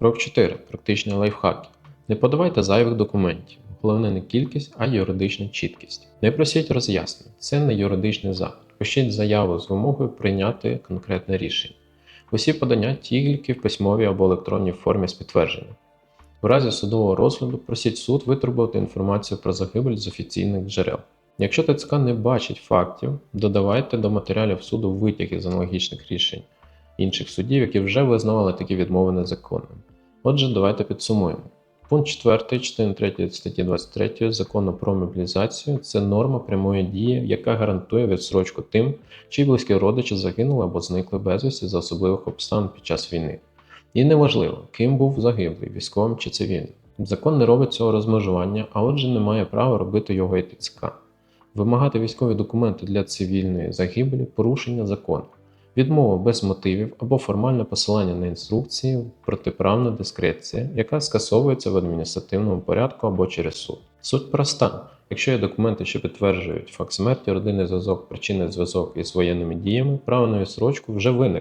Крок 4. Практичні лайфхаки. Не подавайте зайвих документів. Головне не кількість, а юридична чіткість. Не просіть роз'яснень. Це не юридичний захід. Пишіть заяву з вимогою прийняти конкретне рішення. Усі подання тільки в письмовій або електронній формі з підтвердженням. У разі судового розгляду просіть суд витребувати інформацію про загибель з офіційних джерел. Якщо ТЦК не бачить фактів, додавайте до матеріалів суду витяги з аналогічних рішень інших судів, які вже визнавали такі відмови незаконними. Отже, давайте підсумуємо. Пункт 4 частини 3 статті 23 закону про мобілізацію це норма прямої дії, яка гарантує відсрочку тим, чиї близькі родичі загинули або зникли безвісті за особливих обставин під час війни. І неважливо, ким був загиблий, військовим чи цивільним. Закон не робить цього розмежування, а отже не має права робити його і ТЦК. Вимагати військові документи для цивільної загибелі порушення закону. Відмова без мотивів або формальне посилання на інструкції протиправна дискреція, яка скасовується в адміністративному порядку або через суд. Суть проста: якщо є документи, що підтверджують факт смерті, родинний зв'язок, причинний зв'язок із воєнними діями, право на відсрочку вже виник.